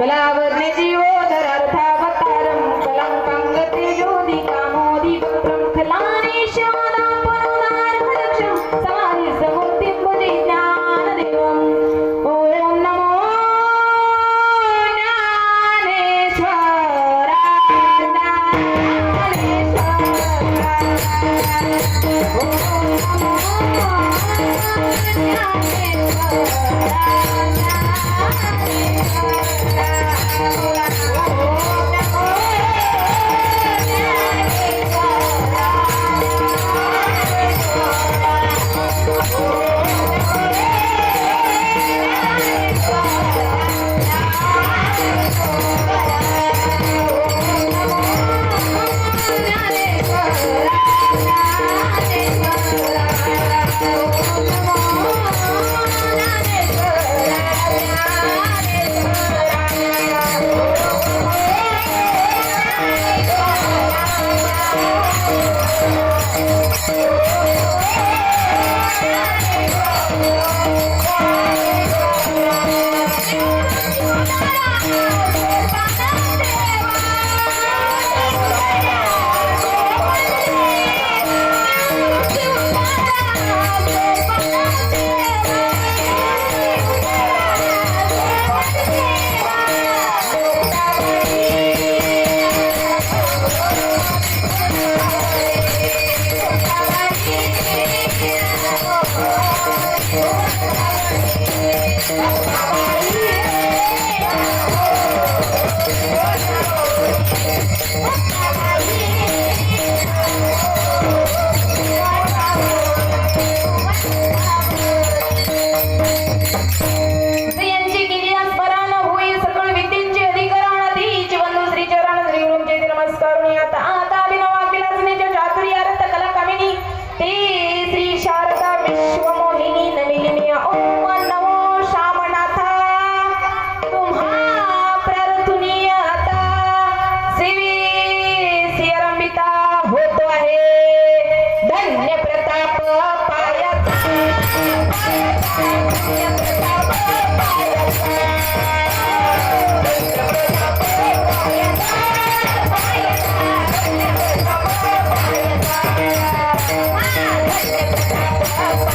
कलावज्ञ जीवोदरार्थावतारं Música Oh.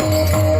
Thank you.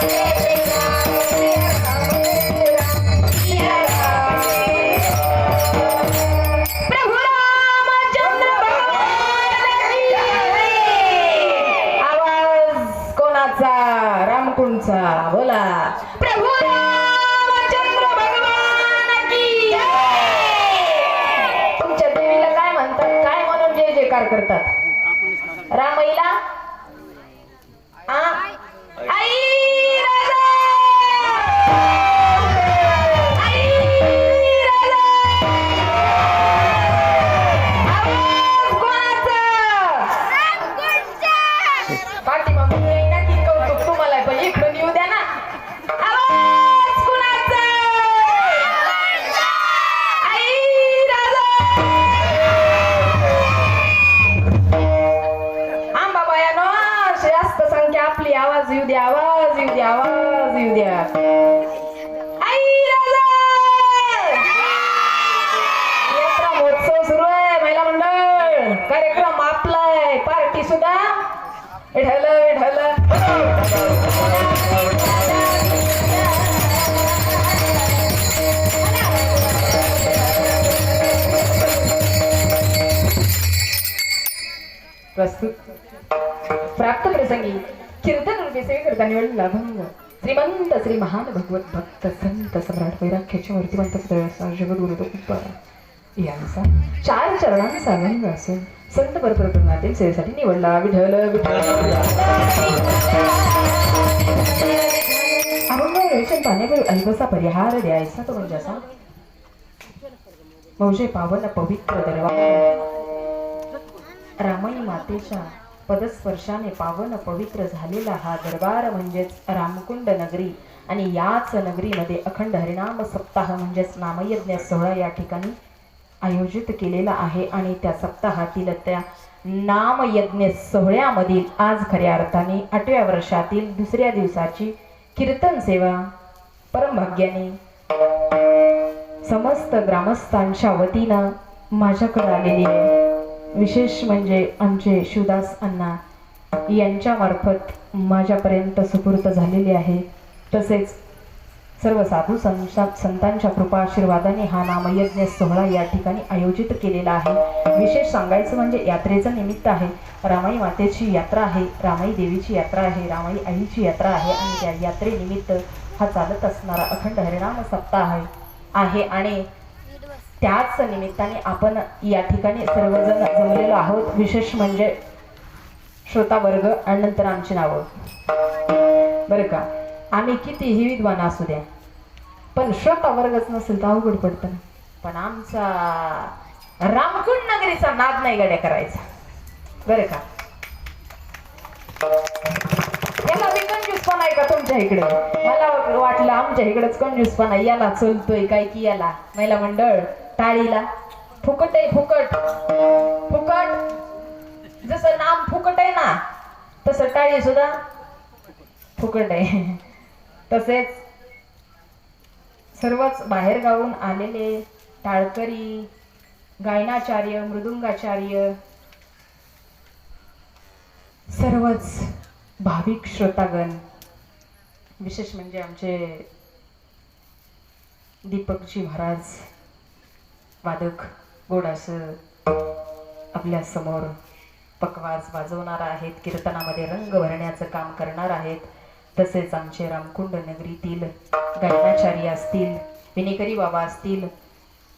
Música कार्यक्रम कार्यक्रम आपलाय. Party सुद्धा. ढल ढल प्रस्तुत. प्राप्त प्रसंगी कीर्तन रूपी सेवे करता निवडला भंग श्रीमंत श्री महान भगवत भक्त संत सम्राट वैराख्याचे मूर्तिमंत सदैव तो तुकोबारा यांचा चार चरणांचा अभंग असेल. संत परप्रकरणातील सेवेसाठी निवडला विठल विठल अभंग पाण्यावर अल्पसा परिहार द्यायचा तो म्हणजे असा. मौजे पावन पवित्र दरवा. रामाई मातेच्या पदस्पर्शाने पावन पवित्र झालेला हा दरबार म्हणजेच रामकुंड नगरी आणि याच नगरीमध्ये अखंड हरिनाम सप्ताह म्हणजेच नामयज्ञ सोहळा या ठिकाणी आयोजित केलेला आहे आणि त्या सप्ताहातील त्या नामयज्ञ सोहळ्यामधील आज खऱ्या अर्थाने आठव्या वर्षातील दुसऱ्या दिवसाची कीर्तन सेवा परमभाग्याने समस्त ग्रामस्थांच्या वतीनं माझ्याकडे आलेली आहे. विशेष म्हणजे आमचे शिवदास अण्णा यांच्यामार्फत माझ्यापर्यंत सुपूर्त झालेली आहे. तसेच सर्व साधू संतांच्या कृपा आशीर्वादाने हा नामयज्ञ सोहळा या ठिकाणी आयोजित केलेला आहे. विशेष सांगायचं म्हणजे यात्रेचं निमित्त आहे. रामाई मातेची यात्रा आहे रामाई देवीची यात्रा आहे रामाई आईची यात्रा आहे आणि त्या यात्रेनिमित्त हा चालत असणारा अखंड हरिनाम सप्ताह आहे आहे आणि त्याच निमित्ताने आपण या ठिकाणी सर्वजण जमलेलो आहोत. विशेष म्हणजे श्रोता वर्ग आणि नंतर आमची नावं. बरं का? आम्ही कितीही विद्वान असू द्या पण श्रोता वर्गच नसेल तर अवघड पडतं. पण आमचा रामकुंड नगरीचा नाद नाही गड्या करायचा. बरं का? याला बी कंजूसपणा आहे का तुमच्या इकडे? मला वाटलं आमच्या इकडेच कंजूसपणा आहे. याला चलतोय काय की याला? महिला मंडळ टाळीला. फुकट आहे फुकट. फुकट. जसं नाम फुकट आहे ना तसं टाळी सुद्धा फुकट आहे. तसेच सर्वच बाहेर गावून आलेले टाळकरी गायनाचार्य मृदुंगाचार्य सर्वच भाविक श्रोतागण विशेष म्हणजे आमचे दीपकजी महाराज वादक गोडास आपल्यासमोर पकवाज वाजवणार आहेत कीर्तनामध्ये रंग भरण्याचं काम करणार आहेत. तसेच आमचे रामकुंड नगरीतील गायनाचार्य असतील विनेकरी बाबा असतील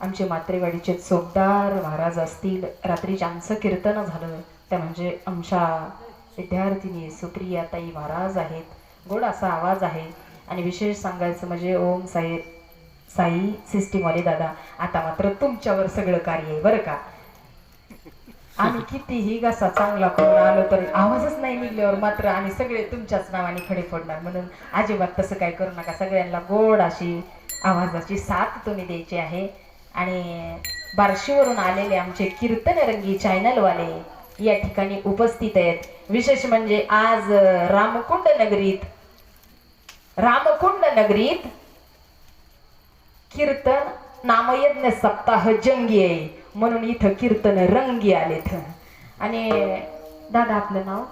आमचे मात्रेवाडीचे चोपदार महाराज असतील रात्री आमचं कीर्तन झालं त्या म्हणजे आमच्या विद्यार्थिनी सुप्रियाताई महाराज आहेत. गोड असा आवाज आहे. आणि विशेष सांगायचं म्हणजे ओम साई साई सिस्टीमवाले दादा आता मात्र तुमच्यावर सगळं कार्य आहे बरं का? आम्ही कितीही घसा चांगला करून आलो तर आवाजच नाही निघल्यावर मात्र आम्ही सगळे तुमच्याच नावाने खडे फोडणार. म्हणून अजिबात तसं काय करू नका. सगळ्यांना गोड अशी आवाजाची साथ तुम्ही द्यायची आहे. आणि बार्शीवरून आलेले आमचे कीर्तनरंगी चॅनलवाले या ठिकाणी उपस्थित आहेत. विशेष म्हणजे आज रामकुंड नगरीत रामकुंड नगरीत कीर्तन नामयज्ञ सप्ताह जंगी आहे. म्हणून इथं कीर्तन रंगी आलेत आणि दादा आपलं नाव?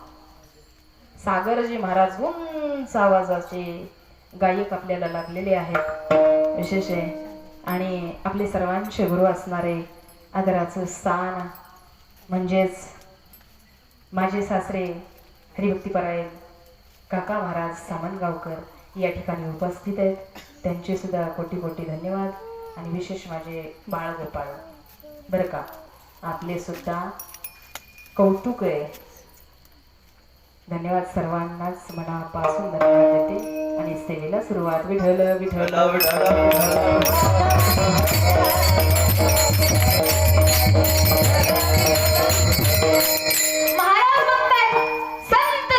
सागरजी महाराज उंच आवाजाचे गायक आपल्याला लागलेले आहेत. विशेष आहे. आणि आपले सर्वांचे गुरु असणारे आदराचं स्थान म्हणजेच माझे सासरे हरिभक्तीपरायण काका महाराज सामनगावकर या ठिकाणी उपस्थित आहेत. त्यांचे सुद्धा कोटी कोटी धन्यवाद. आणि विशेष माझे बाळगोपाळ. बरं का. आपले सुद्धा कौतुक आहे. धन्यवाद सर्वांनाच मनापासून धन्यवाद देते. आणि सेवेला सुरुवात. विठल विठल संत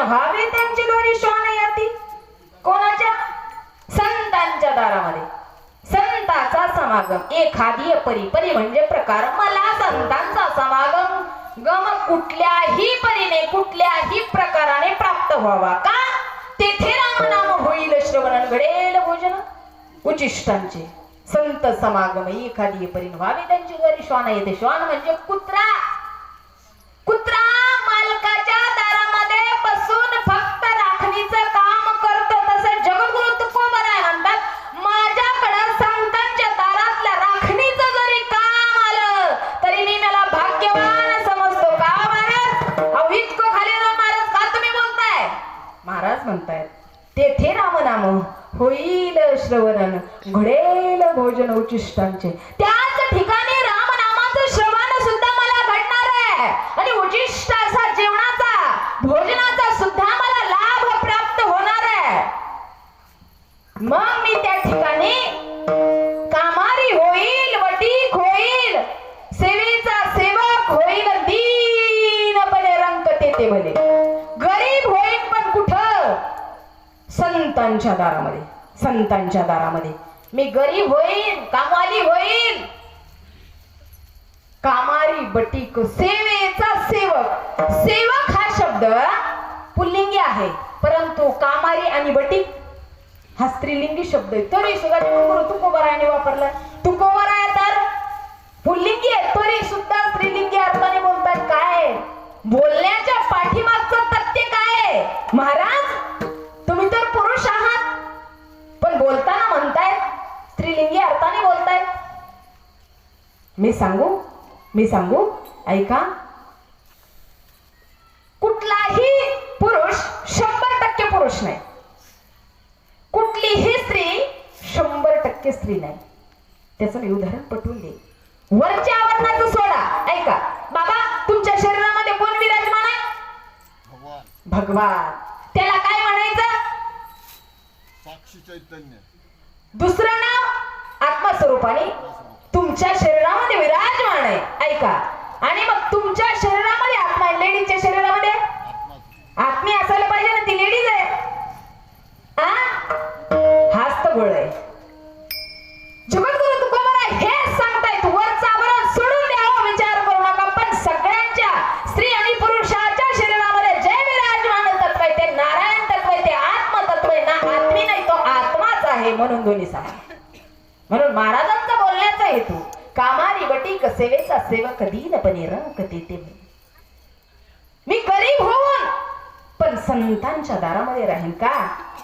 व्हावे त्यांची दोरी याती कोणाच्या? संतांच्या दारामध्ये. समागम. एखादी परी परी म्हणजे प्रकार. मला संतांचा समागम. गम कुठल्याही परीने कुठल्याही प्रकाराने प्राप्त व्हावा का? तेथे रामनाम होईल श्रवण घडेल भोजन. उचिष्टांचे संत समागम एखादी परीन व्हावी त्यांची घरी श्वान येते. श्वान म्हणजे कुत्रा. भोजन त्याच ठिकाणी रामनामाचं श्रवण सुद्धा मला घडणार आहे. आणि उचिष्ट असा जेवणाचा भोजनाचा सुद्धा मला लाभ प्राप्त होणार आहे. मग मी त्या ठिकाणी कामारी होईल वटीक होईल सेवेचा सेवक होईल दीनपणे रंग ते म्हणे गरीब होईल पण कुठं? संतांच्या दारामध्ये संतांच्या दारामध्ये. मी गरीब होईन कामाली होईन. कामारी बटीक सेवेचा सेवक. सेवक हा शब्द पुल्लिंगी आहे परंतु कामारी आणि बटीक हा स्त्रीलिंगी शब्द आहे. तरी सुद्धा जगद्गुरु तुकोबरायाने वापरला. तुकोबराय तर पुल्लिंगी आहे तरी सुद्धा स्त्रीलिंगी अर्थाने बोलतात. काय? बोलणे मी सांगू? मी सांगू? ऐका. कुठलाही पुरुष शंभर टक्के पुरुष नाही. कुठलीही स्त्री शंभर टक्के स्त्री नाही. त्याचं मी उदाहरण पटवून दे वरच्या आवरणाचं सोडा. ऐका. बाबा तुमच्या शरीरामध्ये कोण विराजमान आहे? भगवान भगवान. त्याला काय म्हणायचं? साक्षी चैतन्य. दुसरं नाव आत्मस्वरूपाने तुमच्या शरीरामध्ये विराजमान आहे. ऐका. आणि मग तुमच्या शरीरामध्ये आत्मा आहे. लेडीजच्या शरीरामध्ये? आत्मी असायला पाहिजे ना ती लेडीज आहे. हाच तर गोळ आहे. जगद्गुरु तुकोबरा हे सांगतायत वरचा आवरण सोडून द्यावा विचार करू नका. पण सगळ्यांच्या स्त्री आणि पुरुषाच्या शरीरामध्ये जे विराजमान तत्व आहे ते नारायण तत्व आहे ते आत्म तत्व आहे. ना आत्मी नाही तो आत्माच आहे म्हणून दोन्ही समान म्हणून महाराजांचा बोलण्याचा हेतू कामारी बटीक सेवेचा सेवक दीनपणे रंक तेथे म्हणे. मी. गरीब होऊन पण संतांच्या दारामध्ये राहील का?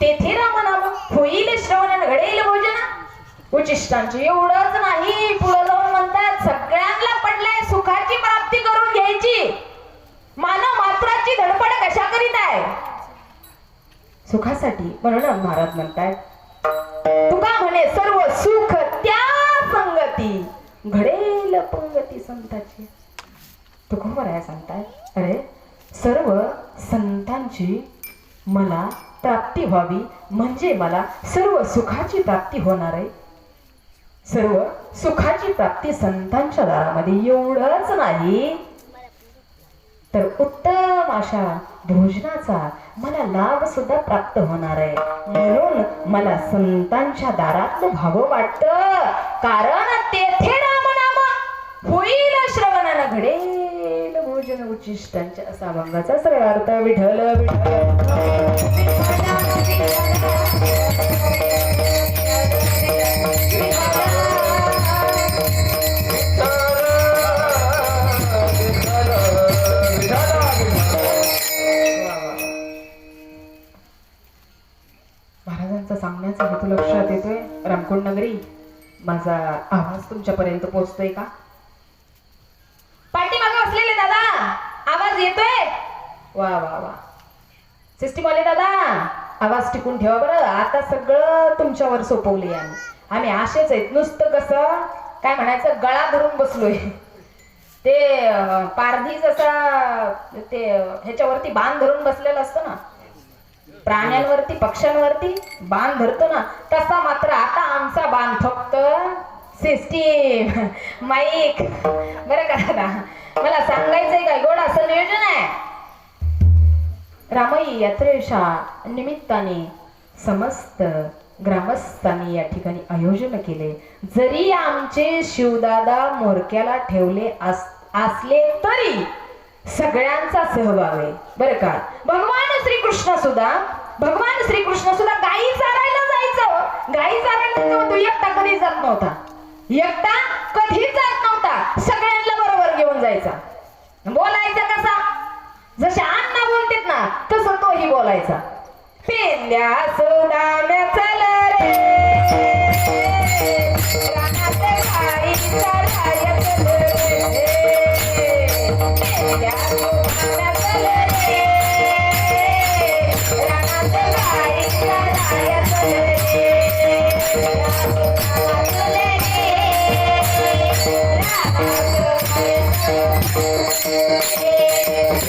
तेथे रामनाम होईल श्रवण घडेल भोजन. उचिष्टांचे एवढंच नाही पुढे जाऊन म्हणतात सगळ्यांना पडलाय सुखाची प्राप्ती करून घ्यायची. मानव मात्राची धडपड कशा करीत आहे? सुखासाठी म्हणून महाराज म्हणतात तुका म्हणे सर्व सुख घडेल पंगती संताची. तुकोबर आहे सांगताय. अरे सर्व संतांची मला प्राप्ती व्हावी म्हणजे मला सर्व सुखाची प्राप्ती होणार आहे. सर्व सुखाची प्राप्ती संतांच्या दारामध्ये एवढंच नाही. तर उत्तम अशा भोजनाचा मला लाभ सुद्धा प्राप्त होणार आहे. म्हणून मला संतांच्या दारातलं व्हावं वाटत. कारण तेथे रामनाम होईल श्रवणानं घडेल भोजन उच्चिष्टांच्या असा अभंगाचा सरळ अर्थ विठल विठल महाराजांचा सांगण्याचा हेतू लक्षात येतोय. रामकुंड नगरी माझा आवाज तुमच्यापर्यंत पोहोचतोय का? आवाज येतोय? वा वा वा. सिस्टीम आले दादा आवाज टिकून ठेवा बरं. आता सगळं तुमच्यावर सोपवले आम्ही. आम्ही असेच आहेत. नुसतं कसं काय म्हणायचं गळा धरून बसलोय. ते पारधी जसा ते ह्याच्यावरती बाण धरून बसलेलं असतं ना. प्राण्यांवरती पक्ष्यांवरती बाण धरतो ना तसा मात्र आता आमचा बाण फक्त सिस्टीम माईक बरं का दादा? मला सांगायचंय काय? गोड असं नियोजन आहे. रामई यात्रेच्या निमित्ताने समस्त ग्रामस्थांनी या ठिकाणी आयोजन केले. जरी आमचे शिवदादा मोरक्याला ठेवले असले तरी सगळ्यांचा सहभाग आहे. बरं का? भगवान श्रीकृष्ण सुद्धा भगवान श्रीकृष्ण सुद्धा गायी चारायला जायचं. गायी चारायला जायचं एकटा जात नव्हता. एकटा कधीच जात नव्हता. सगळ्यांना बरोबर घेऊन जायचा. बोलायचा कसा? जसे अण्णा बोलतेत ना तसं तोही बोलायचा. पेंद्या सोडा चल रे